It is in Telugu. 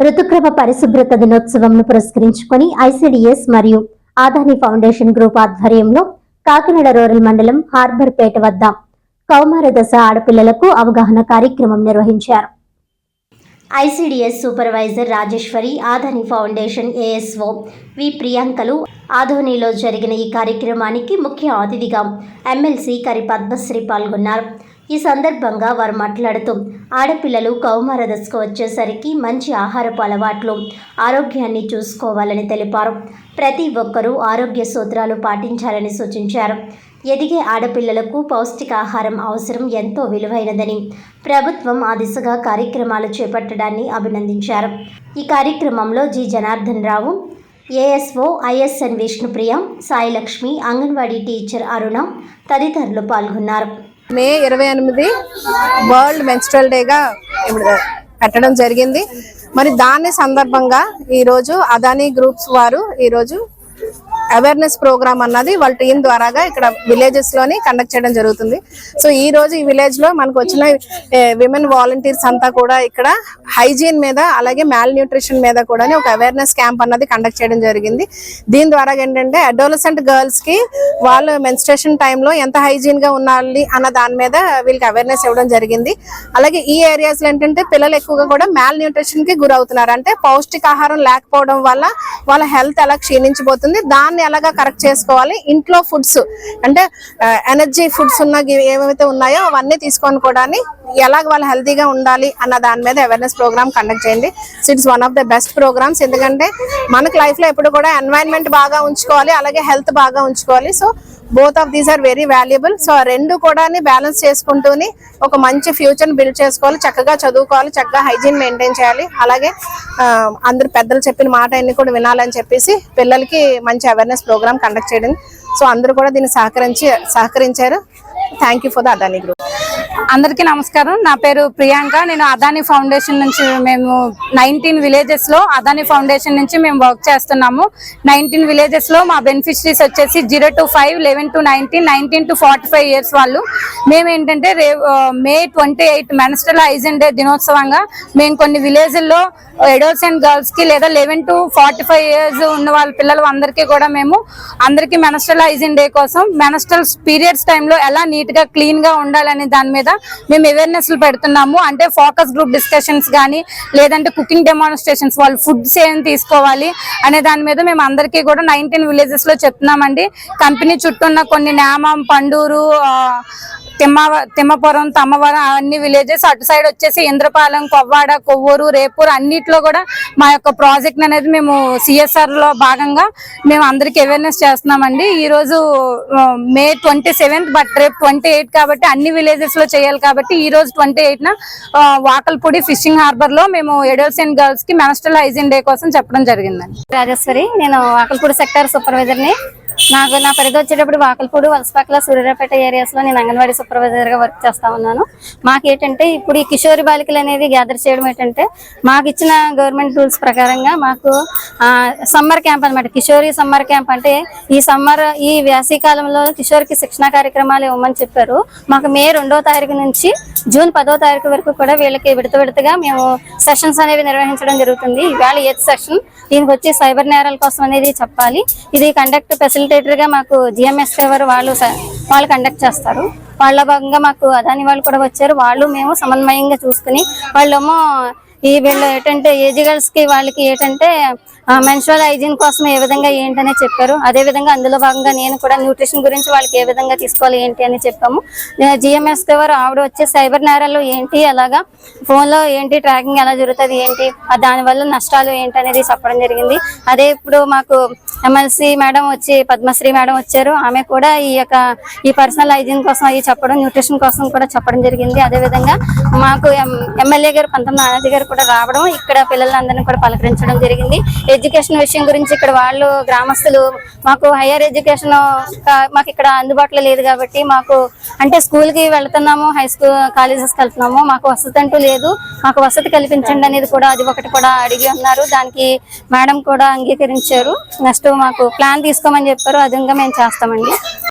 ఋతుక్రమ పరిశుభ్రత దినోత్సవంను పురస్కరించుకొని ఐసిడిఎస్ మరియు ఆదాని ఫౌండేషన్ గ్రూప్ ఆధ్వర్యంలో కాకినాడ రూరల్ మండలం హార్బర్ పేట వద్ద కౌమార దశ ఆడపిల్లలకు అవగాహన కార్యక్రమం నిర్వహించారు. ICDS supervisor Rajeswari Adani foundation ASO V ప్రియాంకలు ఆధోనిలో జరిగిన ఈ కార్యక్రమానికి ముఖ్య అతిథిగా ఎమ్మెల్సీ కరి పద్మశ్రీ పాల్గొన్నారు. ఈ సందర్భంగా వారు మాట్లాడుతూ ఆడపిల్లలు కౌమార దశకు వచ్చేసరికి మంచి ఆహారపు అలవాట్లు ఆరోగ్యాన్ని చూసుకోవాలని తెలిపారు. ప్రతి ఒక్కరూ ఆరోగ్య సూత్రాలు పాటించాలని సూచించారు. ఎదిగే ఆడపిల్లలకు పౌష్టికాహారం అవసరం ఎంతో విలువైనదని ప్రభుత్వం ఆ దిశగా కార్యక్రమాలు చేపట్టడాన్ని అభినందించారు. ఈ కార్యక్రమంలో G. Janardhan Rao ASO ISN Vishnupriya Sailakshmi anganwadi teacher Aruna తదితరులు పాల్గొన్నారు. మే ఇరవై ఎనిమిది వరల్డ్ మెన్స్ట్రల్ డేగా ఇప్పుడు పెట్టడం జరిగింది. మరి దాని సందర్భంగా ఈరోజు అదానీ గ్రూప్స్ వారు ఈరోజు అవేర్నెస్ ప్రోగ్రామ్ అన్నది వాళ్ళ టీం ద్వారాగా ఇక్కడ విలేజెస్లోని కండక్ట్ చేయడం జరుగుతుంది. సో ఈ రోజు ఈ విలేజ్లో మనకు వచ్చిన విమెన్ వాలంటీర్స్ అంతా కూడా ఇక్కడ హైజీన్ మీద అలాగే మాల్ న్యూట్రిషన్ మీద కూడా ఒక అవేర్నెస్ క్యాంప్ అన్నది కండక్ట్ చేయడం జరిగింది. దీని ద్వారా ఏంటంటే అడోలసెంట్ గర్ల్స్కి వాళ్ళు మెన్స్ట్రేషన్ టైంలో ఎంత హైజీన్గా ఉండాలి అన్న దాని మీద వీళ్ళకి అవేర్నెస్ ఇవ్వడం జరిగింది. అలాగే ఈ ఏరియాస్లో ఏంటంటే పిల్లలు ఎక్కువగా కూడా మాల్ న్యూట్రిషన్కి గురవుతున్నారు. అంటే పౌష్టికాహారం లేకపోవడం వల్ల వాళ్ళ హెల్త్ ఎలా క్షీణించిపోతుంది దాని దాన్ని ఎలాగా కరెక్ట్ చేసుకోవాలి? ఇంట్లో ఫుడ్స్ అంటే ఎనర్జీ ఫుడ్స్ ఉన్న ఏమైతే ఉన్నాయో అవన్నీ తీసుకొని కూడా ఎలాగ వాళ్ళు హెల్తీగా ఉండాలి అన్న దాని మీద అవేర్నెస్ ప్రోగ్రామ్ కండక్ట్ చేయండి. So it's one of the best programs ఎందుకంటే మనకు లైఫ్లో ఎప్పుడు కూడా ఎన్వైరన్మెంట్ బాగా ఉంచుకోవాలి అలాగే హెల్త్ బాగా ఉంచుకోవాలి. So both of these are very valuable so ఆ రెండు కూడా బ్యాలెన్స్ చేసుకుంటూని ఒక మంచి ఫ్యూచర్ బిల్డ్ చేసుకోవాలి. చక్కగా చదువుకోవాలి. చక్కగా హైజీన్ మెయింటైన్ చేయాలి. అలాగే అందరు పెద్దలు చెప్పిన మాట అన్ని కూడా వినాలని చెప్పేసి పిల్లలకి మంచి అవేర్నెస్ ప్రోగ్రామ్ కండక్ట్ చేయడం. సో అందరూ కూడా దీన్ని సహకరించి సహకరించారు. Thank you for the Adani group అందరికీ నమస్కారం. నా పేరు ప్రియాంక. నేను అదాని ఫౌండేషన్ నుంచి మేము నైన్టీన్ విలేజెస్లో అదాని ఫౌండేషన్ నుంచి మేము వర్క్ చేస్తున్నాము. నైన్టీన్ విలేజెస్లో మా బెనిఫిషరీస్ వచ్చేసి zero to five eleven to nineteen nineteen to forty five years వాళ్ళు. మేము ఏంటంటే రే May twenty eight menstrual hygiene day దినోత్సవంగా మేము కొన్ని విలేజ్ల్లో ఎడోల్స్ అండ్ గర్ల్స్కి లేదా eleven to forty five years ఉన్న వాళ్ళ పిల్లలు అందరికీ కూడా మేము అందరికీ మెనస్ట్రల్ హైజీన్ డే కోసం మెనస్ట్రల్ పీరియడ్స్ టైంలో ఎలా నీట్గా క్లీన్గా ఉండాలనే దాని మీద మేము అవేర్నెస్ పెడుతున్నాము. అంటే ఫోకస్ గ్రూప్ డిస్కషన్స్ కానీ లేదంటే కుకింగ్ డెమాన్స్ట్రేషన్స్ వాళ్ళు ఫుడ్స్ ఏం తీసుకోవాలి అనే దాని మీద మేము అందరికీ కూడా నైన్టీన్ విలేజెస్లో చెప్తున్నామండి. కంపెనీ చుట్టూ ఉన్న కొన్ని నేమం పండూరు తిమ్మ తిమ్మపురం తమ్మవరం అన్ని విలేజెస్ అటు సైడ్ వచ్చేసి ఇంద్రపాలెం కొవ్వాడ కొవ్వూరు రేపూర్ అన్నిట్లో కూడా మా యొక్క ప్రాజెక్ట్ అనేది మేము సిఎస్ఆర్లో భాగంగా మేము అందరికి అవేర్నెస్ చేస్తున్నామండి. ఈ రోజు మే ట్వంటీ సెవెంత్ బట్ రేపు ట్వంటీ ఎయిట్ కాబట్టి అన్ని విలేజెస్లో చేయాలి కాబట్టి ఈ రోజు ట్వంటీ ఎయిట్ న వాకల్పూడి ఫిషింగ్ హార్బర్లో మేము ఎడల్స్ అండ్ గర్ల్స్కి మెనస్ట్రల్ హైజీన్ డే కోసం చెప్పడం జరిగిందండి. రాజేశ్వరి నేను వాకల్పూడి సెక్టర్ సూపర్వైజర్ని. నాకు నా పరిధి వచ్చేటప్పుడు వాకల్పూడి వలసపాకల సూర్యాపేట ఏరియాస్లో నేను అంగన్వాడీ సూపర్వైజర్గా వర్క్ చేస్తా ఉన్నాను. మాకు ఏంటంటే ఇప్పుడు ఈ కిషోరి బాలికలు అనేది గ్యాదర్ చేయడం ఏంటంటే మాకు ఇచ్చిన గవర్నమెంట్ రూల్స్ ప్రకారంగా మాకు సమ్మర్ క్యాంప్ అన్నమాట. కిషోరి సమ్మర్ క్యాంప్ అంటే ఈ సమ్మర్ ఈ వేసవి కాలంలో కిషోర్కి శిక్షణ కార్యక్రమాలు ఇవ్వమని చెప్పారు. మాకు మే రెండో తారీఖు నుంచి జూన్ పదో తారీఖు వరకు కూడా వీళ్ళకి విడత విడతగా మేము సెషన్స్ అనేవి నిర్వహించడం జరుగుతుంది. ఇవాళ ఎయిత్ సెషన్ దీనికి వచ్చి సైబర్ నేరాల కోసం అనేది చెప్పాలి. ఇది కండక్ట్ ఫెసిలిటేటర్గా మాకు జిఎంఎస్ ఫేవర్ వాళ్ళు వాళ్ళు కండక్ట్ చేస్తారు. వాళ్ళ భాగంగా మాకు అదాని వాళ్ళు కూడా వచ్చారు. వాళ్ళు మేము సమన్వయంగా చూసుకుని వాళ్ళేమో ఈ వీళ్ళు ఏంటంటే ఏజ్ గర్ల్స్కి వాళ్ళకి ఏంటంటే మెన్స్ట్రల్ హైజీన్ కోసం ఏ విధంగా ఏంటనే చెప్పారు. అదే విధంగా అందులో భాగంగా నేను కూడా న్యూట్రిషన్ గురించి వాళ్ళకి ఏ విధంగా తీసుకోవాలి ఏంటి అని చెప్పాము. జిఎంఎస్ వారు ఆవిడ వచ్చే సైబర్ నేరాలు ఏంటి అలాగా ఫోన్లో ఏంటి ట్రాకింగ్ ఎలా జరుగుతుంది ఏంటి దానివల్ల నష్టాలు ఏంటి అనేది చెప్పడం జరిగింది. అదే ఇప్పుడు మాకు ఎమ్మెల్సీ మేడం వచ్చి పద్మశ్రీ మేడం వచ్చారు. ఆమె కూడా ఈ యొక్క ఈ పర్సనల్ హైజీన్ కోసం అవి చెప్పడం న్యూట్రిషన్ కోసం కూడా చెప్పడం జరిగింది. అదే విధంగా మాకు ఎమ్మెల్యే గారు పంతొమ్మిది నానాజీ గారు కూడా రావడం ఇక్కడ పిల్లలందరినీ కూడా పలకరించడం జరిగింది. ఎడ్యుకేషన్ విషయం గురించి ఇక్కడ వాళ్ళు గ్రామస్తులు మాకు హైయర్ ఎడ్యుకేషన్ మాకు ఇక్కడ అందుబాటులో లేదు కాబట్టి మాకు అంటే స్కూల్కి వెళ్తున్నాము హై స్కూల్ కాలేజెస్కి వెళ్తున్నాము. మాకు వసతి అంటూ లేదు. మాకు వసతి కల్పించండి అనేది కూడా అది ఒకటి కూడా అడిగి ఉన్నారు. దానికి మేడం కూడా అంగీకరించారు. నెక్స్ట్ మాకు ప్లాన్ తీసుకోమని చెప్పారు. అది ఇంకా మేము చేస్తామండి.